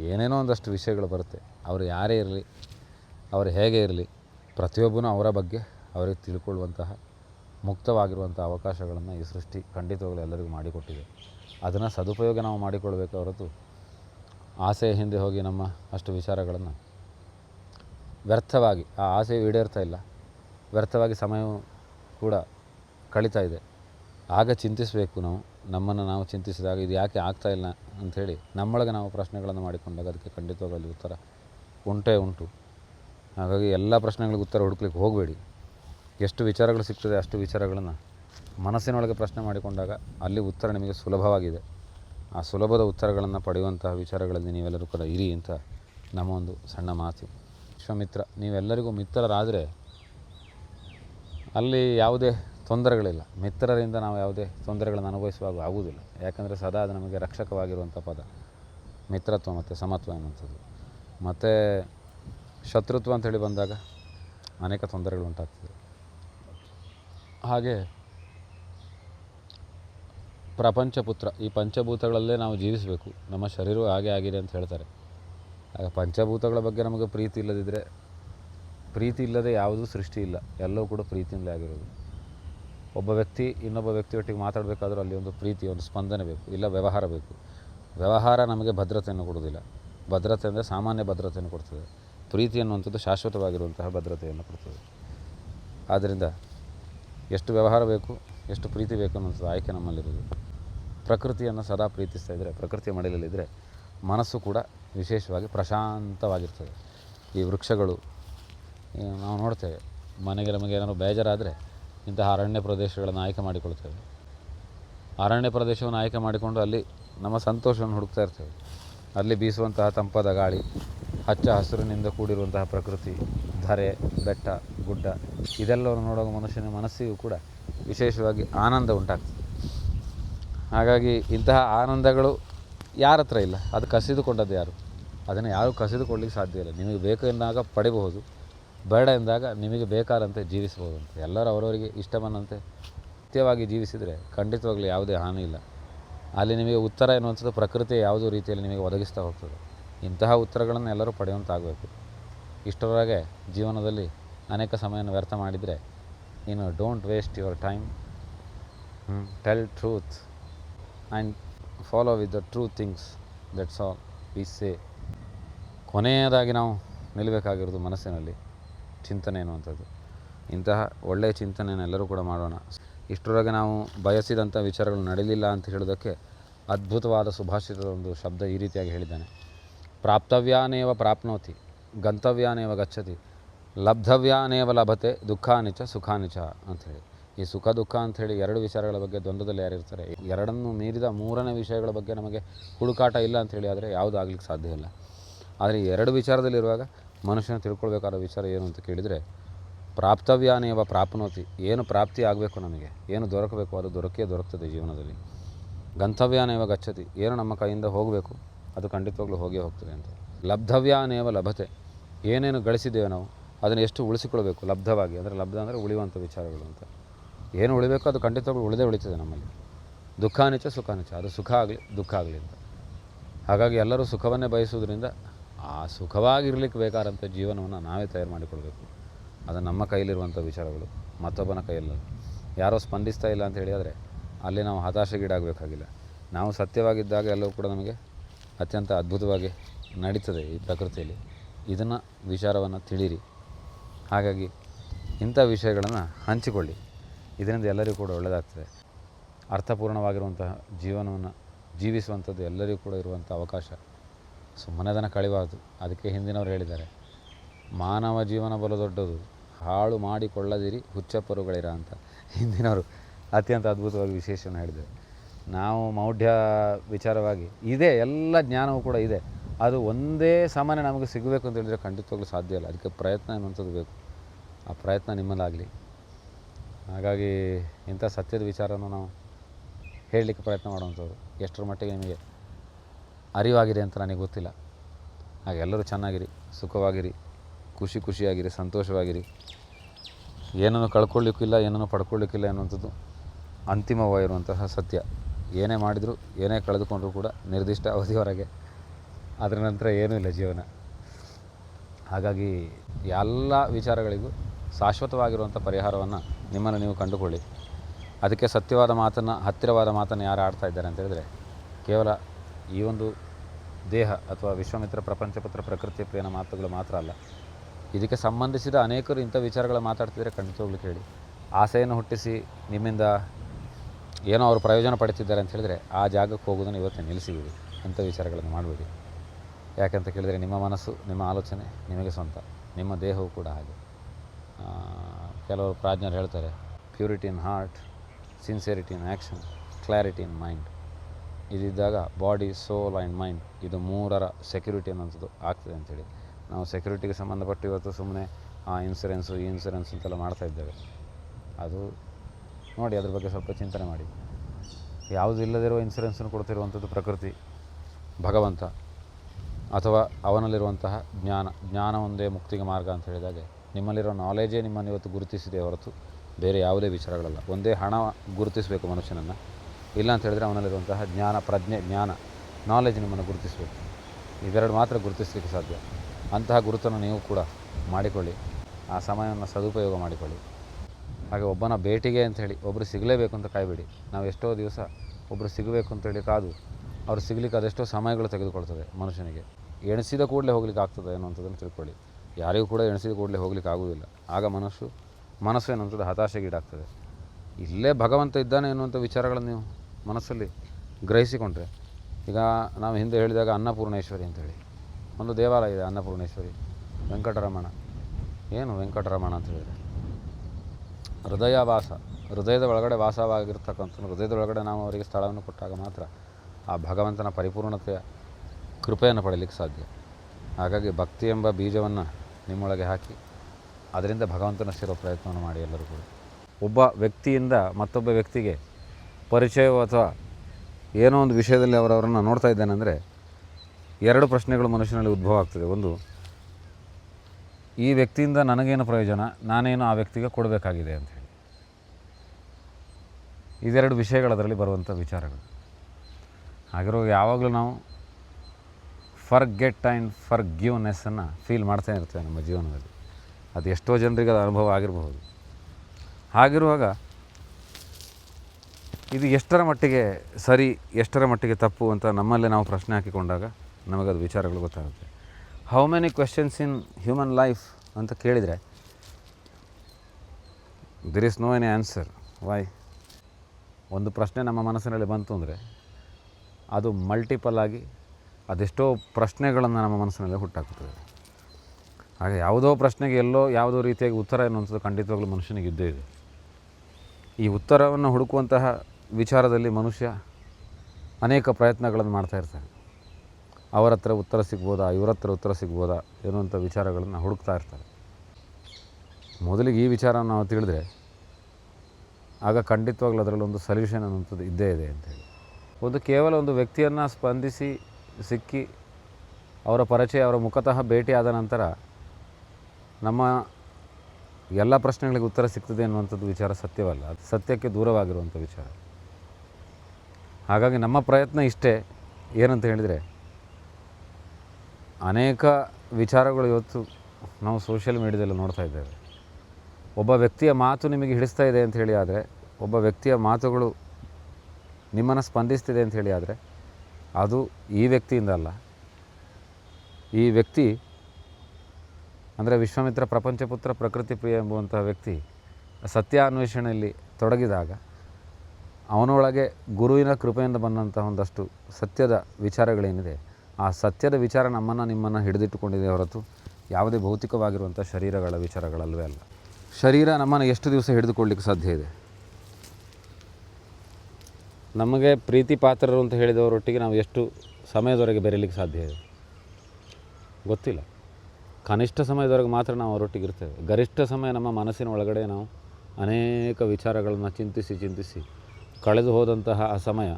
ಏನೇನೋ ಒಂದಷ್ಟು ವಿಷಯಗಳು ಬರುತ್ತೆ. ಅವರು ಯಾರೇ ಇರಲಿ, ಅವರು ಹೇಗೆ ಇರಲಿ, ಪ್ರತಿಯೊಬ್ಬನೂ ಅವರ ಬಗ್ಗೆ ಅವರಿಗೆ ತಿಳ್ಕೊಳ್ಳುವಂತಹ ಮುಕ್ತವಾಗಿರುವಂಥ ಅವಕಾಶಗಳನ್ನು ಈ ಸೃಷ್ಟಿ ಖಂಡಿತವಾಗಲೂ ಎಲ್ಲರಿಗೂ ಮಾಡಿಕೊಟ್ಟಿದೆ. ಅದನ್ನು ಸದುಪಯೋಗ ನಾವು ಮಾಡಿಕೊಳ್ಬೇಕು ಹೊರತು ಆಸೆಯ ಹಿಂದೆ ಹೋಗಿ ನಮ್ಮ ಅಷ್ಟು ವಿಚಾರಗಳನ್ನು ವ್ಯರ್ಥವಾಗಿ, ಆ ಆಸೆ ಈಡೇರ್ತಾ ಇಲ್ಲ. ವ್ಯರ್ಥವಾಗಿ ಸಮಯವು ಕೂಡ ಕಳೀತಾ ಇದೆ. ಆಗ ಚಿಂತಿಸಬೇಕು ನಾವು. ನಮ್ಮನ್ನು ನಾವು ಚಿಂತಿಸಿದಾಗ ಇದು ಯಾಕೆ ಆಗ್ತಾ ಇಲ್ಲ ಅಂಥೇಳಿ ನಮ್ಮೊಳಗೆ ನಾವು ಪ್ರಶ್ನೆಗಳನ್ನು ಮಾಡಿಕೊಂಡಾಗ ಅದಕ್ಕೆ ಖಂಡಿತವಾಗಲಿ ಉತ್ತರ ಉಂಟೇ ಉಂಟು. ಹಾಗಾಗಿ ಎಲ್ಲ ಪ್ರಶ್ನೆಗಳಿಗೆ ಉತ್ತರ ಹುಡುಕ್ಲಿಕ್ಕೆ ಹೋಗಬೇಡಿ. ಎಷ್ಟು ವಿಚಾರಗಳು ಸಿಗ್ತದೆ ಅಷ್ಟು ವಿಚಾರಗಳನ್ನು ಮನಸ್ಸಿನೊಳಗೆ ಪ್ರಶ್ನೆ ಮಾಡಿಕೊಂಡಾಗ ಅಲ್ಲಿ ಉತ್ತರ ನಿಮಗೆ ಸುಲಭವಾಗಿದೆ. ಆ ಸುಲಭದ ಉತ್ತರಗಳನ್ನು ಪಡೆಯುವಂತಹ ವಿಚಾರಗಳಲ್ಲಿ ನೀವೆಲ್ಲರೂ ಕೂಡ ಇರಿ ಅಂತ ನಮ್ಮ ಒಂದು ಸಣ್ಣ ಮಾತು. ವಿಶ್ವಮಿತ್ರ, ನೀವೆಲ್ಲರಿಗೂ ಮಿತ್ರರಾದರೆ ಅಲ್ಲಿ ಯಾವುದೇ ತೊಂದರೆಗಳಿಲ್ಲ. ಮಿತ್ರರಿಂದ ನಾವು ಯಾವುದೇ ತೊಂದರೆಗಳನ್ನು ಅನುಭವಿಸುವಾಗ ಆಗುವುದಿಲ್ಲ. ಯಾಕಂದರೆ ಸದಾ ಅದು ನಮಗೆ ರಕ್ಷಕವಾಗಿರುವಂಥ ಪದ. ಮಿತ್ರತ್ವ ಮತ್ತು ಸಮತ್ವ ಅನ್ನುವಂಥದ್ದು ಮತ್ತು ಶತ್ರುತ್ವ ಅಂತೇಳಿ ಬಂದಾಗ ಅನೇಕ ತೊಂದರೆಗಳು ಉಂಟಾಗ್ತದೆ. ಹಾಗೆ ಪ್ರಪಂಚಪುತ್ರ ಈ ಪಂಚಭೂತಗಳಲ್ಲೇ ನಾವು ಜೀವಿಸಬೇಕು. ನಮ್ಮ ಶರೀರವು ಹಾಗೆ ಆಗಿದೆ ಅಂತ ಹೇಳ್ತಾರೆ. ಆಗ ಪಂಚಭೂತಗಳ ಬಗ್ಗೆ ನಮಗೆ ಪ್ರೀತಿ ಇಲ್ಲದಿದ್ದರೆ ಪ್ರೀತಿ ಇಲ್ಲದೆ ಯಾವುದೂ ಸೃಷ್ಟಿ ಇಲ್ಲ. ಎಲ್ಲವೂ ಕೂಡ ಪ್ರೀತಿಯಿಂದಲೇ ಆಗಿರೋದು. ಒಬ್ಬ ವ್ಯಕ್ತಿ ಇನ್ನೊಬ್ಬ ವ್ಯಕ್ತಿಯೊಟ್ಟಿಗೆ ಮಾತಾಡಬೇಕಾದ್ರೂ ಅಲ್ಲಿ ಒಂದು ಪ್ರೀತಿ, ಒಂದು ಸ್ಪಂದನೆ ಬೇಕು, ಇಲ್ಲ ವ್ಯವಹಾರ ಬೇಕು. ವ್ಯವಹಾರ ನಮಗೆ ಭದ್ರತೆಯನ್ನು ಕೊಡೋದಿಲ್ಲ ಭದ್ರತೆ ಅಂದರೆ ಸಾಮಾನ್ಯ ಭದ್ರತೆಯನ್ನು ಕೊಡ್ತದೆ. ಪ್ರೀತಿ ಅನ್ನುವಂಥದ್ದು ಶಾಶ್ವತವಾಗಿರುವಂತಹ ಭದ್ರತೆಯನ್ನು ಕೊಡ್ತದೆ. ಆದ್ದರಿಂದ ಎಷ್ಟು ವ್ಯವಹಾರ ಬೇಕು, ಎಷ್ಟು ಪ್ರೀತಿ ಬೇಕು ಅನ್ನೋಂಥದ್ದು ಆಯ್ಕೆ ನಮ್ಮಲ್ಲಿರೋದು ಪ್ರಕೃತಿಯನ್ನು ಸದಾ ಪ್ರೀತಿಸ್ತಾ ಇದ್ದರೆ ಪ್ರಕೃತಿಯ ಮಡಿಲಲ್ಲಿದ್ದರೆ ಮನಸ್ಸು ಕೂಡ ವಿಶೇಷವಾಗಿ ಪ್ರಶಾಂತವಾಗಿರ್ತದೆ. ಈ ವೃಕ್ಷಗಳು ನಾವು ನೋಡ್ತೇವೆ, ಮನೆಗೆ ನಮಗೆ ಏನಾದ್ರು ಬೇಜಾರಾದರೆ ಇಂತಹ ಅರಣ್ಯ ಪ್ರದೇಶಗಳನ್ನು ಆಯ್ಕೆ ಮಾಡಿಕೊಳ್ತೇವೆ ಅರಣ್ಯ ಪ್ರದೇಶವನ್ನು ಆಯ್ಕೆ ಮಾಡಿಕೊಂಡು ಅಲ್ಲಿ ನಮ್ಮ ಸಂತೋಷವನ್ನು ಹುಡುಕ್ತಾ ಇರ್ತೇವೆ. ಅಲ್ಲಿ ಬೀಸುವಂತಹ ತಂಪಾದ ಗಾಳಿ, ಹಚ್ಚ ಹಸಿರಿನಿಂದ ಕೂಡಿರುವಂತಹ ಪ್ರಕೃತಿ, ಧರೆ, ಬೆಟ್ಟ, ಗುಡ್ಡ, ಇದೆಲ್ಲವನ್ನು ನೋಡುವಾಗ ಮನುಷ್ಯನ ಮನಸ್ಸಿಗೂ ಕೂಡ ವಿಶೇಷವಾಗಿ ಆನಂದ ಉಂಟಾಗ್ತದೆ. ಹಾಗಾಗಿ ಇಂತಹ ಆನಂದಗಳು ಯಾರ ಹತ್ರ ಇಲ್ಲ? ಅದು ಕಸಿದುಕೊಂಡದ್ದು ಯಾರು? ಅದನ್ನು ಯಾರೂ ಕಸಿದುಕೊಳ್ಳಿಕ್ಕೆ ಸಾಧ್ಯ ಇಲ್ಲ. ನಿಮಗೆ ಬೇಕು ಎಂದಾಗ ಪಡಿಬಹುದು. ಬೇಡ ಎಂದಾಗ ನಿಮಗೆ ಬೇಕಾದಂತೆ ಜೀವಿಸ್ಬೋದು ಅಂತ ಎಲ್ಲರೂ ಅವರವರಿಗೆ ಇಷ್ಟ ಬಂದಂತೆ ನಿತ್ಯವಾಗಿ ಜೀವಿಸಿದರೆ ಖಂಡಿತವಾಗ್ಲೂ ಯಾವುದೇ ಹಾನಿ ಇಲ್ಲ. ಅಲ್ಲಿ ನಿಮಗೆ ಉತ್ತರ ಎನ್ನುವಂಥದ್ದು ಪ್ರಕೃತಿ ಯಾವುದೋ ರೀತಿಯಲ್ಲಿ ನಿಮಗೆ ಒದಗಿಸ್ತಾ ಹೋಗ್ತದೆ. ಇಂತಹ ಉತ್ತರಗಳನ್ನು ಎಲ್ಲರೂ ಪಡೆಯುವಂತಾಗಬೇಕು. ಇಷ್ಟರೊಳಗೆ ಜೀವನದಲ್ಲಿ ಅನೇಕ ಸಮಯವನ್ನು ವ್ಯರ್ಥ ಮಾಡಿದರೆ ಇನ್ನು don't waste your time tell truth and follow with the true things that's all we say ಕೊನೆಯದಾಗಿ ನಾವು ನಿಲ್ಲಬೇಕಾಗಿರೋದು ಮನಸ್ಸಿನಲ್ಲಿ ಚಿಂತನೆ ಅನ್ನುವಂಥದ್ದು ಇಂತಹ ಒಳ್ಳೆಯ ಚಿಂತನೆಯನ್ನು ಎಲ್ಲರೂ ಕೂಡ ಮಾಡೋಣ. ಇಷ್ಟರೊಳಗೆ ನಾವು ಬಯಸಿದಂಥ ವಿಚಾರಗಳು ನಡೆಯಲಿಲ್ಲ ಅಂತ ಹೇಳೋದಕ್ಕೆ ಅದ್ಭುತವಾದ ಸುಭಾಷಿತದ ಒಂದು ಶಬ್ದ ಈ ರೀತಿಯಾಗಿ ಹೇಳಿದ್ದಾನೆ. ಪ್ರಾಪ್ತವ್ಯಾನೇವ ಪ್ರಾಪ್ನೋತಿ, ಗಂತವ್ಯಾನೇವ ಗಚ್ಚತಿ, ಲಬ್ಧವ್ಯಾನೇವ ಲಭತೆ ದುಃಖಾನಿಚ ಸುಖಾನಿಚ ಅಂಥೇಳಿ ಈ ಸುಖ ದುಃಖ ಅಂಥೇಳಿ ಎರಡು ವಿಚಾರಗಳ ಬಗ್ಗೆ ದ್ವಂದ್ವದಲ್ಲಿ ಯಾರಿರ್ತಾರೆ ಎರಡನ್ನು ಮೀರಿದ ಮೂರನೇ ವಿಷಯಗಳ ಬಗ್ಗೆ ನಮಗೆ ಹುಡುಕಾಟ ಇಲ್ಲ ಅಂಥೇಳಿ ಆದರೆ ಯಾವುದೂ ಆಗ್ಲಿಕ್ಕೆ ಸಾಧ್ಯ ಇಲ್ಲ. ಆದರೆ ಎರಡು ವಿಚಾರದಲ್ಲಿರುವಾಗ ಮನುಷ್ಯನ ತಿಳ್ಕೊಳ್ಬೇಕಾದ ವಿಚಾರ ಏನು ಅಂತ ಕೇಳಿದರೆ ಪ್ರಾಪ್ತವ್ಯಾನೇವ ಪ್ರಾಪ್ನೋತಿ, ಏನು ಪ್ರಾಪ್ತಿ ಆಗಬೇಕು ನಮಗೆ, ಏನು ದೊರಕಬೇಕು ಅದು ದೊರಕೇ ದೊರಕ್ತದೆ ಜೀವನದಲ್ಲಿ. ಗಂತವ್ಯಾನೇವ ಗಚ್ಚತಿ, ಏನು ನಮ್ಮ ಕೈಯಿಂದ ಹೋಗಬೇಕು, ಅದು ಖಂಡಿತವಾಗ್ಲೂ ಹೋಗೇ ಹೋಗ್ತದೆ ಅಂತ. ಲಬ್ಧವ್ಯಾನೇವ ಲಭತೆ, ಏನೇನು ಗಳಿಸಿದ್ದೇವೆ ನಾವು, ಅದನ್ನು ಎಷ್ಟು ಉಳಿಸಿಕೊಳ್ಬೇಕು ಲಬ್ಧವಾಗಿ, ಅಂದರೆ ಲಬ್ಧ ಅಂದರೆ ಉಳಿಯುವಂಥ ವಿಚಾರಗಳು ಅಂತ. ಏನು ಉಳಿಬೇಕು ಅದು ಖಂಡಿತವಾಗ್ಲೂ ಉಳಿದೇ ಉಳಿತದೆ ನಮ್ಮಲ್ಲಿ. ದುಃಖಾನಿಚ ಸುಖಾನಿಚ ಅದು ಸುಖ ಆಗಲಿ, ದುಃಖ ಆಗಲಿ ಅಂತ. ಹಾಗಾಗಿ ಎಲ್ಲರೂ ಸುಖವನ್ನೇ ಬಯಸುವುದರಿಂದ ಆ ಸುಖವಾಗಿರಲಿಕ್ಕೆ ಬೇಕಾದಂಥ ಜೀವನವನ್ನು ನಾವೇ ತಯಾರು ಮಾಡಿಕೊಳ್ಬೇಕು. ಅದು ನಮ್ಮ ಕೈಯಲ್ಲಿರುವಂಥ ವಿಚಾರಗಳು, ಮತ್ತೊಬ್ಬನ ಕೈಯಲ್ಲ ಯಾರೋ ಸ್ಪಂದಿಸ್ತಾ ಇಲ್ಲ ಅಂತ ಹೇಳಿದರೆ ಅಲ್ಲಿ ನಾವು ಹತಾಶೆಗೀಡಾಗಬೇಕಾಗಿಲ್ಲ. ನಾವು ಸತ್ಯವಾಗಿದ್ದಾಗ ಎಲ್ಲವೂ ಕೂಡ ನಮಗೆ ಅತ್ಯಂತ ಅದ್ಭುತವಾಗಿ ನಡೀತದೆ ಈ ಪ್ರಕೃತಿಯಲ್ಲಿ. ಇದನ್ನು ವಿಚಾರವನ್ನು ತಿಳಿರಿ. ಹಾಗಾಗಿ ಇಂಥ ವಿಷಯಗಳನ್ನು ಹಂಚಿಕೊಳ್ಳಿ. ಇದರಿಂದ ಎಲ್ಲರಿಗೂ ಕೂಡ ಒಳ್ಳೆಯದಾಗ್ತದೆ ಅರ್ಥಪೂರ್ಣವಾಗಿರುವಂತಹ ಜೀವನವನ್ನು ಜೀವಿಸುವಂಥದ್ದು ಎಲ್ಲರಿಗೂ ಕೂಡ ಇರುವಂಥ ಅವಕಾಶ. ಸುಮ್ಮನೆ ಅದನ್ನು ಕಳಿಬಾರ್ದು. ಅದಕ್ಕೆ ಹಿಂದಿನವರು ಹೇಳಿದ್ದಾರೆ, ಮಾನವ ಜೀವನ ಬಲು ದೊಡ್ಡದು, ಹಾಳು ಮಾಡಿಕೊಳ್ಳದಿರಿ ಹುಚ್ಚಪ್ಪರುಗಳಿರ ಅಂತ. ಹಿಂದಿನವರು ಅತ್ಯಂತ ಅದ್ಭುತವಾಗಿ ವಿಶೇಷಣ ಹೇಳಿದ್ದಾರೆ. ನಾವು ಮೌಢ್ಯ ವಿಚಾರವಾಗಿ ಇದೆ, ಎಲ್ಲ ಜ್ಞಾನವೂ ಕೂಡ ಇದೆ. ಅದು ಒಂದೇ ಸಾಮಾನ್ಯ ನಮಗೆ ಸಿಗಬೇಕು ಅಂತ ಹೇಳಿದರೆ ಖಂಡಿತವಾಗ್ಲೂ ಸಾಧ್ಯ ಇಲ್ಲ. ಅದಕ್ಕೆ ಪ್ರಯತ್ನ ಅನ್ನುವಂಥದ್ದು ಬೇಕು. ಆ ಪ್ರಯತ್ನ ನಿಮ್ಮಲ್ಲಾಗಲಿ. ಹಾಗಾಗಿ ಇಂಥ ಸತ್ಯದ ವಿಚಾರವನ್ನು ನಾವು ಹೇಳಲಿಕ್ಕೆ ಪ್ರಯತ್ನ ಮಾಡುವಂಥದ್ದು ಎಷ್ಟರ ಮಟ್ಟಿಗೆ ನಿಮಗೆ ಅರಿವಾಗಿದೆ ಅಂತ ನನಗೆ ಗೊತ್ತಿಲ್ಲ. ಹಾಗೆ ಎಲ್ಲರೂ ಚೆನ್ನಾಗಿರಿ, ಸುಖವಾಗಿರಿ, ಖುಷಿ ಖುಷಿಯಾಗಿರಿ, ಸಂತೋಷವಾಗಿರಿ. ಏನನ್ನು ಕಳ್ಕೊಳ್ಳಿಕ್ಕಿಲ್ಲ ಏನನ್ನು ಪಡ್ಕೊಳ್ಳಿಕ್ಕಿಲ್ಲ ಅನ್ನುವಂಥದ್ದು ಅಂತಿಮವಾಗಿರುವಂತಹ ಸತ್ಯ. ಏನೇ ಮಾಡಿದರೂ, ಏನೇ ಕಳೆದುಕೊಂಡರೂ ಕೂಡ ನಿರ್ದಿಷ್ಟ ಅವಧಿಯವರೆಗೆ ಅದರ ನಂತರ ಏನೂ ಇಲ್ಲ ಜೀವನ. ಹಾಗಾಗಿ ಎಲ್ಲ ವಿಚಾರಗಳಿಗೂ ಶಾಶ್ವತವಾಗಿರುವಂಥ ಪರಿಹಾರವನ್ನು ನಿಮ್ಮನ್ನು ನೀವು ಕಂಡುಕೊಳ್ಳಿ. ಅದಕ್ಕೆ ಸತ್ಯವಾದ ಮಾತನ್ನು, ಹತ್ತಿರವಾದ ಮಾತನ್ನು ಯಾರು ಆಡ್ತಾ ಇದ್ದಾರೆ ಅಂತ ಹೇಳಿದ್ರೆ ಕೇವಲ ಈ ಒಂದು ದೇಹ ಅಥವಾ ವಿಶ್ವಮಿತ್ರ ಪ್ರಪಂಚಪತ್ರ ಪ್ರಕೃತಿ ಪ್ರೇಮ ಮಾತುಗಳು ಮಾತ್ರ ಅಲ್ಲ. ಇದಕ್ಕೆ ಸಂಬಂಧಿಸಿದ ಅನೇಕರು ಇಂಥ ವಿಚಾರಗಳು ಮಾತಾಡ್ತಿದ್ರೆ ಹೋಗ್ಲಿಕ್ಕೆ ಕೇಳಿ ಆಸೆಯನ್ನು ಹುಟ್ಟಿಸಿ ನಿಮ್ಮಿಂದ ಏನೋ ಅವರು ಪ್ರಯೋಜನ ಪಡಿತಿದ್ದಾರೆ ಅಂತ ಹೇಳಿದರೆ ಆ ಜಾಗಕ್ಕೆ ಹೋಗೋದನ್ನು ಇವತ್ತು ನಿಲ್ಲಿಸಿಬಿಡಿ ಅಂಥ ವಿಚಾರಗಳನ್ನು ಮಾಡಬೇಡಿ. ಯಾಕಂತ ಕೇಳಿದರೆ ನಿಮ್ಮ ಮನಸ್ಸು, ನಿಮ್ಮ ಆಲೋಚನೆ ನಿಮಗೆ ಸ್ವಂತ. ನಿಮ್ಮ ದೇಹವು ಕೂಡ ಹಾಗೆ. ಕೆಲವರು ಪ್ರಾಜ್ಞರು ಹೇಳ್ತಾರೆ purity in heart sincerity in action clarity in mind ಇದಿದ್ದಾಗ body soul and mind ಇದು ಮೂರರ ಸೆಕ್ಯೂರಿಟಿ ಅನ್ನೋಂಥದ್ದು ಆಗ್ತದೆ ಅಂಥೇಳಿ ನಾವು ಸೆಕ್ಯೂರಿಟಿಗೆ ಸಂಬಂಧಪಟ್ಟು ಇವತ್ತು ಸುಮ್ಮನೆ ಆ ಇನ್ಸೂರೆನ್ಸು ಈ ಇನ್ಸೂರೆನ್ಸ್ ಅಂತೆಲ್ಲ ಮಾಡ್ತಾ ಇದ್ದೇವೆ. ಅದು ನೋಡಿ ಅದ್ರ ಬಗ್ಗೆ ಸ್ವಲ್ಪ ಚಿಂತನೆ ಮಾಡಿ. ಯಾವುದು ಇಲ್ಲದಿರುವ ಇನ್ಸೂರೆನ್ಸನ್ನು ಕೊಡ್ತಿರುವಂಥದ್ದು ಪ್ರಕೃತಿ, ಭಗವಂತ ಅಥವಾ ಅವನಲ್ಲಿರುವಂತಹ ಜ್ಞಾನ ಜ್ಞಾನ ಒಂದೇ ಮುಕ್ತಿಗೆ ಮಾರ್ಗ ಅಂತ ಹೇಳಿದಾಗೆ. ನಿಮ್ಮಲ್ಲಿರೋ ನಾಲೆಜೇ ನಿಮ್ಮನ್ನು ಇವತ್ತು ಗುರುತಿಸಿದೆ ಹೊರತು ಬೇರೆ ಯಾವುದೇ ವಿಚಾರಗಳಲ್ಲ. ಒಂದೇ ಹಣ ಗುರುತಿಸಬೇಕು ಮನುಷ್ಯನನ್ನು. ಇಲ್ಲ ಅಂತ ಹೇಳಿದ್ರೆ ಅವನಲ್ಲಿರುವಂತಹ ಜ್ಞಾನ, ಪ್ರಜ್ಞೆ, ಜ್ಞಾನ ನಾಲೆಜ್ ನಿಮ್ಮನ್ನು ಗುರುತಿಸಬೇಕು. ಇವೆರಡು ಮಾತ್ರ ಗುರುತಿಸಲಿಕ್ಕೆ ಸಾಧ್ಯ. ಅಂತಹ ಗುರುತನ್ನು ನೀವು ಕೂಡ ಮಾಡಿಕೊಳ್ಳಿ. ಆ ಸಮಯವನ್ನು ಸದುಪಯೋಗ ಮಾಡಿಕೊಳ್ಳಿ. ಹಾಗೆ ಒಬ್ಬನ ಭೇಟಿಗೆ ಅಂಥೇಳಿ ಒಬ್ಬರು ಸಿಗಲೇಬೇಕು ಅಂತ ಕಾಯಬೇಡಿ. ನಾವು ಎಷ್ಟೋ ದಿವಸ ಒಬ್ಬರು ಸಿಗಬೇಕು ಅಂತೇಳಿ ಕಾದು ಅವ್ರು ಸಿಗಲಿಕ್ಕೆ ಅದೆಷ್ಟೋ ಸಮಯಗಳು ತೆಗೆದುಕೊಳ್ತದೆ ಮನುಷ್ಯನಿಗೆ. ಎಣಿಸಿದ ಕೂಡಲೇ ಹೋಗ್ಲಿಕ್ಕೆ ಆಗ್ತದೆ ಅನ್ನುವಂಥದ್ದನ್ನು ತಿಳ್ಕೊಳ್ಳಿ. ಯಾರಿಗೂ ಕೂಡ ಎಣಿಸಿದ ಕೂಡಲೇ ಹೋಗ್ಲಿಕ್ಕೆ ಆಗುವುದಿಲ್ಲ. ಆಗ ಮನಸ್ಸು ಮನಸ್ಸು ಎನ್ನುವಂಥದ್ದು ಹತಾಶೆಗೀಡಾಗ್ತದೆ ಇಲ್ಲೇ ಭಗವಂತ ಇದ್ದಾನೆ ಎನ್ನುವಂಥ ವಿಚಾರಗಳನ್ನು ನೀವು ಮನಸ್ಸಲ್ಲಿ ಗ್ರಹಿಸಿಕೊಂಡ್ರೆ, ಈಗ ನಾವು ಹಿಂದೆ ಹೇಳಿದಾಗ ಅನ್ನಪೂರ್ಣೇಶ್ವರಿ ಅಂತೇಳಿ. ಒಂದು ದೇವಾಲಯ ಇದೆ ಅನ್ನಪೂರ್ಣೇಶ್ವರಿ, ವೆಂಕಟರಮಣ. ಏನು ವೆಂಕಟರಮಣ ಅಂತ ಹೇಳಿದರೆ? ಹೃದಯ ವಾಸ ಹೃದಯದ ಒಳಗಡೆ ವಾಸವಾಗಿರ್ತಕ್ಕಂಥ ಹೃದಯದ ಒಳಗಡೆ ನಾವು ಅವರಿಗೆ ಸ್ಥಳವನ್ನು ಕೊಟ್ಟಾಗ ಮಾತ್ರ ಆ ಭಗವಂತನ ಪರಿಪೂರ್ಣತೆಯ ಕೃಪೆಯನ್ನು ಪಡೀಲಿಕ್ಕೆ ಸಾಧ್ಯ. ಹಾಗಾಗಿ ಭಕ್ತಿ ಎಂಬ ಬೀಜವನ್ನು ನಿಮ್ಮೊಳಗೆ ಹಾಕಿ, ಅದರಿಂದ ಭಗವಂತನ ಸೇರೋ ಪ್ರಯತ್ನವನ್ನು ಮಾಡಿ ಎಲ್ಲರೂ ಕೂಡ. ಒಬ್ಬ ವ್ಯಕ್ತಿಯಿಂದ ಮತ್ತೊಬ್ಬ ವ್ಯಕ್ತಿಗೆ ಪರಿಚಯವೋ ಅಥವಾ ಏನೋ ಒಂದು ವಿಷಯದಲ್ಲಿ ಅವರವರನ್ನು ನೋಡ್ತಾ ಇದ್ದೇನೆಂದರೆ ಎರಡು ಪ್ರಶ್ನೆಗಳು ಮನುಷ್ಯನಲ್ಲಿ ಉದ್ಭವ ಆಗ್ತದೆ. ಒಂದು, ಈ ವ್ಯಕ್ತಿಯಿಂದ ನನಗೇನು ಪ್ರಯೋಜನ? ನಾನೇನು ಆ ವ್ಯಕ್ತಿಗೆ ಕೊಡಬೇಕಾಗಿದೆ ಅಂಥೇಳಿ ಇದೆರಡು ವಿಷಯಗಳು ಅದರಲ್ಲಿ ಬರುವಂಥ ವಿಚಾರಗಳು. ಹಾಗಿರೋ ಯಾವಾಗಲೂ ನಾವು ಫರ್ ಗೆಟ್ ಆ್ಯಂಡ್ ಫರ್ ಗಿವ್ನೆಸ್ಸನ್ನು ಫೀಲ್ ಮಾಡ್ತಾ ಇರ್ತೇವೆ ನಮ್ಮ ಜೀವನದಲ್ಲಿ. ಅದು ಎಷ್ಟೋ ಜನರಿಗೆ ಅದು ಅನುಭವ ಆಗಿರಬಹುದು. ಹಾಗಿರುವಾಗ ಇದು ಎಷ್ಟರ ಮಟ್ಟಿಗೆ ಸರಿ, ಎಷ್ಟರ ಮಟ್ಟಿಗೆ ತಪ್ಪು ಅಂತ ನಮ್ಮಲ್ಲೇ ನಾವು ಪ್ರಶ್ನೆ ಹಾಕಿಕೊಂಡಾಗ ನಮಗದು ವಿಚಾರಗಳು ಗೊತ್ತಾಗುತ್ತೆ. How many questions in human life ಅಂತ ಕೇಳಿದರೆ there is no any answer why ಒಂದು ಪ್ರಶ್ನೆ ನಮ್ಮ ಮನಸ್ಸಿನಲ್ಲಿ ಬಂತು ಅಂದರೆ, ಅದು ಮಲ್ಟಿಪಲ್ ಆಗಿ ಅದೆಷ್ಟೋ ಪ್ರಶ್ನೆಗಳನ್ನು ನಮ್ಮ ಮನಸ್ಸಿನಲ್ಲಿ ಹುಟ್ಟಾಕುತ್ತದೆ ಹಾಗೆ ಯಾವುದೋ ಪ್ರಶ್ನೆಗೆ ಎಲ್ಲೋ ಯಾವುದೋ ರೀತಿಯಾಗಿ ಉತ್ತರ ಎನ್ನುವಂಥದ್ದು ಖಂಡಿತವಾಗಲೂ ಮನುಷ್ಯನಿಗೆ ಇದ್ದೇ ಇದೆ. ಈ ಉತ್ತರವನ್ನು ಹುಡುಕುವಂತಹ ವಿಚಾರದಲ್ಲಿ ಮನುಷ್ಯ ಅನೇಕ ಪ್ರಯತ್ನಗಳನ್ನು ಮಾಡ್ತಾ ಇರ್ತಾನೆ ಅವರ ಹತ್ರ ಉತ್ತರ ಸಿಗ್ಬೋದಾ, ಇವ್ರ ಹತ್ರ ಉತ್ತರ ಸಿಗ್ಬೋದಾ ಎನ್ನುವಂಥ ವಿಚಾರಗಳನ್ನು ಹುಡುಕ್ತಾ ಇರ್ತಾರೆ. ಮೊದಲಿಗೆ ಈ ವಿಚಾರವನ್ನು ನಾವು ತಿಳಿದ್ರೆ ಆಗ ಖಂಡಿತವಾಗ್ಲೂ ಅದರಲ್ಲಿ ಒಂದು ಸೊಲ್ಯೂಷನ್ ಅನ್ನುವಂಥದ್ದು ಇದ್ದೇ ಇದೆ ಅಂತೇಳಿ ಒಂದು ಕೇವಲ ಒಂದು ವ್ಯಕ್ತಿಯನ್ನು ಸ್ಪಂದಿಸಿ ಸಿಕ್ಕಿ ಅವರ ಪರಿಚಯ, ಅವರ ಮುಖತಃ ಭೇಟಿಯಾದ ನಂತರ ನಮ್ಮ ಎಲ್ಲ ಪ್ರಶ್ನೆಗಳಿಗೆ ಉತ್ತರ ಸಿಗ್ತದೆ ಅನ್ನುವಂಥದ್ದು ವಿಚಾರ ಸತ್ಯವಲ್ಲ. ಅದು ಸತ್ಯಕ್ಕೆ ದೂರವಾಗಿರುವಂಥ ವಿಚಾರ. ಹಾಗಾಗಿ ನಮ್ಮ ಪ್ರಯತ್ನ ಇಷ್ಟೇ. ಏನಂತ ಹೇಳಿದರೆ, ಅನೇಕ ವಿಚಾರಗಳು ಇವತ್ತು ನಾವು ಸೋಷಿಯಲ್ ಮೀಡಿಯಾದಲ್ಲಿ ನೋಡ್ತಾ ಇದ್ದೇವೆ. ಒಬ್ಬ ವ್ಯಕ್ತಿಯ ಮಾತು ನಿಮಗೆ ಹಿಡಿಸ್ತಾ ಇದೆ ಅಂತ ಹೇಳಿ ಆದರೆ, ಒಬ್ಬ ವ್ಯಕ್ತಿಯ ಮಾತುಗಳು ನಿಮ್ಮನ್ನು ಸ್ಪಂದಿಸ್ತಿದೆ ಅಂತ ಹೇಳಿ ಆದರೆ, ಅದು ಈ ವ್ಯಕ್ತಿಯಿಂದ ಅಲ್ಲ. ಈ ವ್ಯಕ್ತಿ, ಅಂದರೆ ವಿಶ್ವಾಮಿತ್ರ ಪ್ರಪಂಚಪುತ್ರ ಪ್ರಕೃತಿ ಪ್ರಿಯ ಎಂಬುವಂತಹ ವ್ಯಕ್ತಿ ಸತ್ಯ ಅನ್ವೇಷಣೆಯಲ್ಲಿ ತೊಡಗಿದಾಗ ಅವನೊಳಗೆ ಗುರುವಿನ ಕೃಪೆಯಿಂದ ಬಂದಂಥ ಒಂದಷ್ಟು ಸತ್ಯದ ವಿಚಾರಗಳೇನಿದೆ, ಆ ಸತ್ಯದ ವಿಚಾರ ನಮ್ಮನ್ನು ನಿಮ್ಮನ್ನು ಹಿಡಿದಿಟ್ಟುಕೊಂಡಿದೆ ಹೊರತು ಯಾವುದೇ ಭೌತಿಕವಾಗಿರುವಂಥ ಶರೀರಗಳ ವಿಚಾರಗಳಲ್ವೇ ಅಲ್ಲ. ಶರೀರ ನಮ್ಮನ್ನು ಎಷ್ಟು ದಿವಸ ಹಿಡಿದುಕೊಳ್ಳಿಕ್ಕೆ ಸಾಧ್ಯ ಇದೆ? ನಮಗೆ ಪ್ರೀತಿ ಪಾತ್ರರು ಅಂತ ಹೇಳಿದವರೊಟ್ಟಿಗೆ ನಾವು ಎಷ್ಟು ಸಮಯದವರೆಗೆ ಬೆರೀಲಿಕ್ಕೆ ಸಾಧ್ಯ ಇದೆ? ಗೊತ್ತಿಲ್ಲ. ಕನಿಷ್ಠ ಸಮಯದವರೆಗೆ ಮಾತ್ರ ನಾವು ಅವರೊಟ್ಟಿಗೆ ಇರ್ತೇವೆ. ಗರಿಷ್ಠ ಸಮಯ ನಮ್ಮ ಮನಸ್ಸಿನ ಒಳಗಡೆ ನಾವು ಅನೇಕ ವಿಚಾರಗಳನ್ನು ಚಿಂತಿಸಿ ಚಿಂತಿಸಿ ಕಳೆದು ಹೋದಂತಹ ಆ ಸಮಯ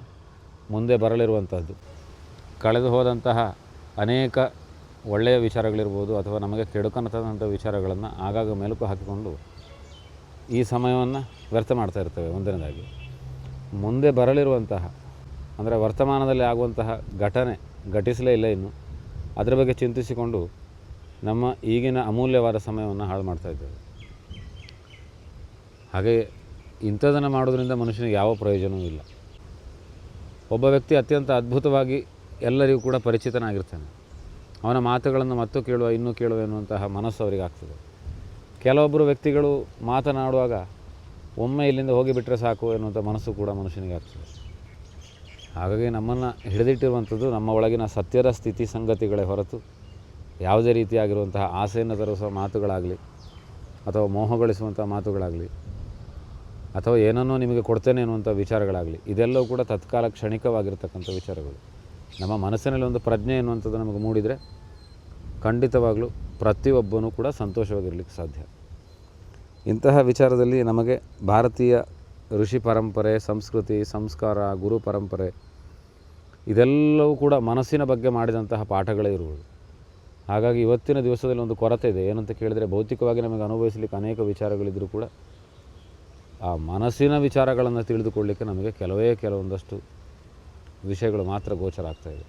ಮುಂದೆ ಬರಲಿರುವಂಥದ್ದು ಕಳೆದು ಹೋದಂತಹ ಅನೇಕ ಒಳ್ಳೆಯ ವಿಚಾರಗಳಿರ್ಬೋದು ಅಥವಾ ನಮಗೆ ಕೆಡುಕನತದಂಥ ವಿಚಾರಗಳನ್ನು ಆಗಾಗ ಮೆಲುಕು ಹಾಕಿಕೊಂಡು ಈ ಸಮಯವನ್ನು ವ್ಯರ್ಥ ಮಾಡ್ತಾ ಇರ್ತೇವೆ ಒಂದನೇದಾಗಿ. ಮುಂದೆ ಬರಲಿರುವಂತಹ, ಅಂದರೆ ವರ್ತಮಾನದಲ್ಲಿ ಆಗುವಂತಹ ಘಟನೆ ಘಟಿಸಲೇ ಇಲ್ಲ ಇನ್ನು. ಅದರ ಬಗ್ಗೆ ಚಿಂತಿಸಿಕೊಂಡು ನಮ್ಮ ಈಗಿನ ಅಮೂಲ್ಯವಾದ ಸಮಯವನ್ನು ಹಾಳು ಮಾಡ್ತಾ ಇದ್ದೇವೆ. ಹಾಗೆ ಇಂಥದನ್ನು ಮಾಡೋದ್ರಿಂದ ಮನುಷ್ಯನಿಗೆ ಯಾವ ಪ್ರಯೋಜನವೂ ಇಲ್ಲ. ಒಬ್ಬ ವ್ಯಕ್ತಿ ಅತ್ಯಂತ ಅದ್ಭುತವಾಗಿ ಎಲ್ಲರಿಗೂ ಕೂಡ ಪರಿಚಿತನಾಗಿರ್ತಾನೆ. ಅವನ ಮಾತುಗಳನ್ನು ಮತ್ತೂ ಕೇಳುವ, ಇನ್ನೂ ಕೇಳುವ ಎನ್ನುವಂತಹ ಮನಸ್ಸು ಅವರಿಗೆ ಆಗ್ತದೆ. ಕೆಲವೊಬ್ಬರು ವ್ಯಕ್ತಿಗಳು ಮಾತನಾಡುವಾಗ ಒಮ್ಮೆ ಇಲ್ಲಿಂದ ಹೋಗಿಬಿಟ್ರೆ ಸಾಕು ಎನ್ನುವಂಥ ಮನಸ್ಸು ಕೂಡ ಮನುಷ್ಯನಿಗೆ ಆಗ್ತದೆ. ಹಾಗಾಗಿ ನಮ್ಮನ್ನು ಹಿಡಿದಿಟ್ಟಿರುವಂಥದ್ದು ನಮ್ಮ ಒಳಗಿನ ಸತ್ಯದ ಸ್ಥಿತಿ ಸಂಗತಿಗಳೇ ಹೊರತು ಯಾವುದೇ ರೀತಿಯಾಗಿರುವಂತಹ ಆಸೆಯನ್ನು ತರಿಸುವ ಮಾತುಗಳಾಗಲಿ ಅಥವಾ ಮೋಹಗೊಳಿಸುವಂಥ ಮಾತುಗಳಾಗಲಿ ಅಥವಾ ಏನನ್ನೋ ನಿಮಗೆ ಕೊಡ್ತೇನೆ ಅನ್ನುವಂಥ ವಿಚಾರಗಳಾಗಲಿ, ಇದೆಲ್ಲವೂ ಕೂಡ ತತ್ಕಾಲ ಕ್ಷಣಿಕವಾಗಿರ್ತಕ್ಕಂಥ ವಿಚಾರಗಳು. ನಮ್ಮ ಮನಸ್ಸಿನಲ್ಲಿ ಒಂದು ಪ್ರಜ್ಞೆ ಎನ್ನುವಂಥದ್ದು ನಮಗೆ ಮೂಡಿದರೆ ಖಂಡಿತವಾಗಲೂ ಪ್ರತಿಯೊಬ್ಬನೂ ಕೂಡ ಸಂತೋಷವಾಗಿರಲಿಕ್ಕೆ ಸಾಧ್ಯ. ಇಂತಹ ವಿಚಾರದಲ್ಲಿ ನಮಗೆ ಭಾರತೀಯ ಋಷಿ ಪರಂಪರೆ, ಸಂಸ್ಕೃತಿ, ಸಂಸ್ಕಾರ, ಗುರು ಪರಂಪರೆ ಇದೆಲ್ಲವೂ ಕೂಡ ಮನಸ್ಸಿನ ಬಗ್ಗೆ ಮಾಡಿದಂತಹ ಪಾಠಗಳೇ ಇರುವುದು. ಹಾಗಾಗಿ ಇವತ್ತಿನ ದಿವಸದಲ್ಲಿ ಒಂದು ಕೊರತೆ ಇದೆ. ಏನಂತ ಕೇಳಿದರೆ ಭೌತಿಕವಾಗಿ ನಮಗೆ ಅನುಭವಿಸಲಿಕ್ಕೆ ಅನೇಕ ವಿಚಾರಗಳಿದ್ದರೂ ಕೂಡ ಆ ಮನಸ್ಸಿನ ವಿಚಾರಗಳನ್ನು ತಿಳಿದುಕೊಳ್ಳಿಕ್ಕೆ ನಮಗೆ ಕೆಲವೇ ಕೆಲವೊಂದಷ್ಟು ವಿಷಯಗಳು ಮಾತ್ರ ಗೋಚರ ಆಗ್ತಾ ಇದೆ.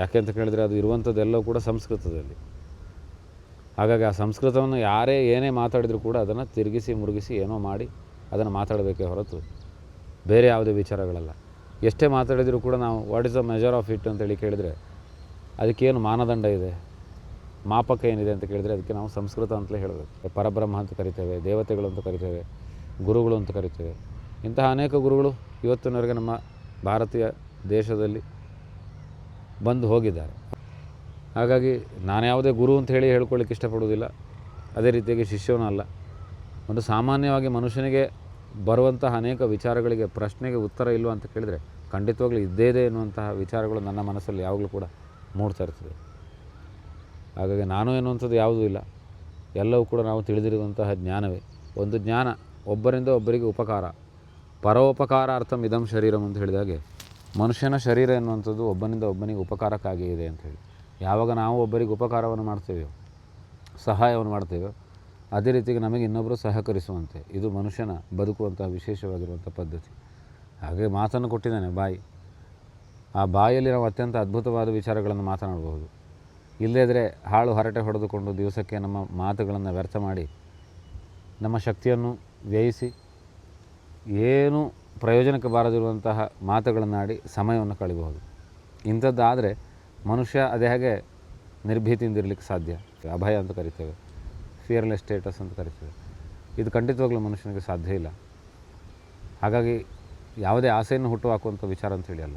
ಯಾಕೆ ಅಂತ ಕೇಳಿದರೆ ಅದು ಇರುವಂಥದ್ದೆಲ್ಲವೂ ಕೂಡ ಸಂಸ್ಕೃತದಲ್ಲಿ. ಹಾಗಾಗಿ ಆ ಸಂಸ್ಕೃತವನ್ನು ಯಾರೇ ಏನೇ ಮಾತಾಡಿದರೂ ಕೂಡ ಅದನ್ನು ತಿರುಗಿಸಿ ಮುರುಗಿಸಿ ಏನೋ ಮಾಡಿ ಅದನ್ನು ಮಾತಾಡಬೇಕೇ ಹೊರತು ಬೇರೆ ಯಾವುದೇ ವಿಚಾರಗಳಲ್ಲ. ಎಷ್ಟೇ ಮಾತಾಡಿದರೂ ಕೂಡ ನಾವು what is the measure of it ಅಂತೇಳಿ ಕೇಳಿದರೆ ಅದಕ್ಕೇನು ಮಾನದಂಡ ಇದೆ? ಮಾಪಕ ಏನಿದೆ ಅಂತ ಕೇಳಿದರೆ ಅದಕ್ಕೆ ನಾವು ಸಂಸ್ಕೃತ ಅಂತಲೇ ಹೇಳಬೇಕು. ಪರಬ್ರಹ್ಮ ಅಂತ ಕರಿತೇವೆ, ದೇವತೆಗಳು ಅಂತ ಕರಿತೇವೆ ಗುರುಗಳು ಅಂತ ಕರಿತೇವೆ. ಇಂತಹ ಅನೇಕ ಗುರುಗಳು ಇವತ್ತಿನವರೆಗೆ ನಮ್ಮ ಭಾರತೀಯ ದೇಶದಲ್ಲಿ ಬಂದು ಹೋಗಿದ್ದಾರೆ. ಹಾಗಾಗಿ ನಾನು ಯಾವುದೇ ಗುರು ಅಂತ ಹೇಳಿ ಹೇಳ್ಕೊಳ್ಳಿಕ್ಕೆ ಇಷ್ಟಪಡುವುದಿಲ್ಲ. ಅದೇ ರೀತಿಯಾಗಿ ಶಿಷ್ಯವನೂ ಅಲ್ಲ. ಒಂದು ಸಾಮಾನ್ಯವಾಗಿ ಮನುಷ್ಯನಿಗೆ ಬರುವಂತಹ ಅನೇಕ ವಿಚಾರಗಳಿಗೆ ಪ್ರಶ್ನೆಗೆ ಉತ್ತರ ಇಲ್ವಾ ಅಂತ ಕೇಳಿದರೆ ಖಂಡಿತವಾಗ್ಲೂ ಇದ್ದೇ ಇದೆ ಎನ್ನುವಂತಹ ವಿಚಾರಗಳು ನನ್ನ ಮನಸ್ಸಲ್ಲಿ ಯಾವಾಗಲೂ ಕೂಡ ಮೂಡ್ತಾ ಇರ್ತದೆ. ಹಾಗಾಗಿ ನಾನು ಎನ್ನುವಂಥದ್ದು ಯಾವುದೂ ಇಲ್ಲ. ಎಲ್ಲವೂ ಕೂಡ ನಾವು ತಿಳಿದಿರುವಂತಹ ಜ್ಞಾನವೇ. ಒಂದು ಜ್ಞಾನ ಒಬ್ಬರಿಂದ ಒಬ್ಬರಿಗೆ ಉಪಕಾರ. ಪರೋಪಕಾರಾರ್ಥಂ ಇದಂ ಶರೀರಂ ಅಂತ ಹೇಳಿದಾಗೆ ಮನುಷ್ಯನ ಶರೀರ ಎನ್ನುವಂಥದ್ದು ಒಬ್ಬನಿಂದ ಒಬ್ಬನಿಗೆ ಉಪಕಾರಕ್ಕಾಗಿ ಇದೆ ಅಂತ ಹೇಳಿ. ಯಾವಾಗ ನಾವು ಒಬ್ಬರಿಗೆ ಉಪಕಾರವನ್ನು ಮಾಡ್ತೇವೆಯೋ, ಸಹಾಯವನ್ನು ಮಾಡ್ತೇವೆಯೋ, ಅದೇ ರೀತಿಗೆ ನಮಗೆ ಇನ್ನೊಬ್ಬರು ಸಹಕರಿಸುವಂತೆ. ಇದು ಮನುಷ್ಯನ ಬದುಕುವಂತಹ ವಿಶೇಷವಾಗಿರುವಂಥ ಪದ್ಧತಿ. ಹಾಗೆ ಮಾತನ್ನು ಕೊಟ್ಟಿದ್ದಾನೆ ಬಾಯಿ. ಆ ಬಾಯಲ್ಲಿ ನಾವು ಅತ್ಯಂತ ಅದ್ಭುತವಾದ ವಿಚಾರಗಳನ್ನು ಮಾತನಾಡಬಹುದು. ಇಲ್ಲದಿದ್ದರೆ ಹಾಳು ಹರಟೆ ಹೊಡೆದುಕೊಂಡು ದಿವಸಕ್ಕೆ ನಮ್ಮ ಮಾತುಗಳನ್ನು ವ್ಯರ್ಥ ಮಾಡಿ ನಮ್ಮ ಶಕ್ತಿಯನ್ನು ವ್ಯಯಿಸಿ ಏನು ಪ್ರಯೋಜನಕ್ಕೆ ಬಾರದಿರುವಂತಹ ಮಾತುಗಳನ್ನಾಡಿ ಸಮಯವನ್ನು ಕಳಿಬಹುದು ಇಂಥದ್ದಾದರೆ ಮನುಷ್ಯ ಅದೇ ಹಾಗೆ ನಿರ್ಭೀತಿಯಿಂದ ಇರಲಿಕ್ಕೆ ಸಾಧ್ಯ. ಅಭಯ ಅಂತ ಕರಿತೇವೆ. ಫಿಯರ್ಲೆಸ್ ಸ್ಟೇಟಸ್ ಅಂತ ಕರಿತೇವೆ. ಇದು ಖಂಡಿತವಾಗ್ಲೂ ಮನುಷ್ಯನಿಗೆ ಸಾಧ್ಯ ಇಲ್ಲ. ಹಾಗಾಗಿ ಯಾವುದೇ ಆಸೆಯನ್ನು ಹುಟ್ಟುಹಾಕುವಂಥ ವಿಚಾರ ಅಂತೇಳಿ ಅಲ್ಲ.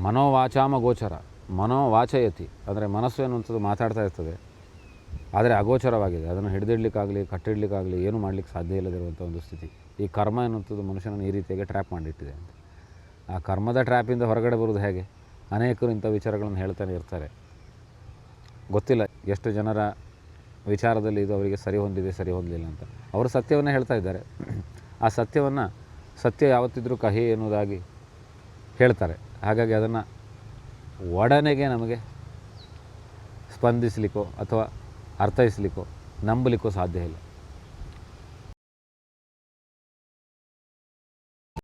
ಮನೋವಾಚಾಮ ಗೋಚರ ಮನೋವಾಚಯತಿ, ಅಂದರೆ ಮನಸ್ಸು ಎನ್ನುವಂಥದ್ದು ಮಾತಾಡ್ತಾ ಇರ್ತದೆ. ಆದರೆ ಅಗೋಚರವಾಗಿದೆ. ಅದನ್ನು ಹಿಡಿದಿಡ್ಲಿಕ್ಕಾಗಲಿ, ಕಟ್ಟಿಡ್ಲಿಕ್ಕಾಗಲಿ ಏನೂ ಮಾಡಲಿಕ್ಕೆ ಸಾಧ್ಯ ಇಲ್ಲದಿರುವಂಥ ಒಂದು ಸ್ಥಿತಿ. ಈ ಕರ್ಮ ಎನ್ನುವಂಥದ್ದು ಮನುಷ್ಯನನ್ನು ಈ ರೀತಿಯಾಗಿ ಟ್ರ್ಯಾಪ್ ಮಾಡಿಟ್ಟಿದೆ ಅಂತ. ಆ ಕರ್ಮದ ಟ್ರ್ಯಾಪಿಂದ ಹೊರಗಡೆ ಬರೋದು ಹೇಗೆ? ಅನೇಕರು ಇಂಥ ವಿಚಾರಗಳನ್ನು ಹೇಳ್ತಾನೆ ಇರ್ತಾರೆ. ಗೊತ್ತಿಲ್ಲ ಎಷ್ಟು ಜನರ ವಿಚಾರದಲ್ಲಿ ಇದು ಅವರಿಗೆ ಸರಿ ಹೊಂದಿದೆ, ಸರಿ ಹೊಂದಲಿಲ್ಲ ಅಂತ. ಅವರು ಸತ್ಯವನ್ನು ಹೇಳ್ತಾ ಇದ್ದಾರೆ. ಆ ಸತ್ಯವನ್ನು ಸತ್ಯ ಯಾವತ್ತಿದ್ರೂ ಕಹಿ ಎನ್ನುವುದಾಗಿ ಹೇಳ್ತಾರೆ. ಹಾಗಾಗಿ ಅದನ್ನು ಒಡನೆಗೆ ನಮಗೆ ಸ್ಪಂದಿಸಲಿಕ್ಕೋ ಅಥವಾ ಅರ್ಥೈಸಲಿಕ್ಕೋ ನಂಬಲಿಕ್ಕೋ ಸಾಧ್ಯ ಇಲ್ಲ.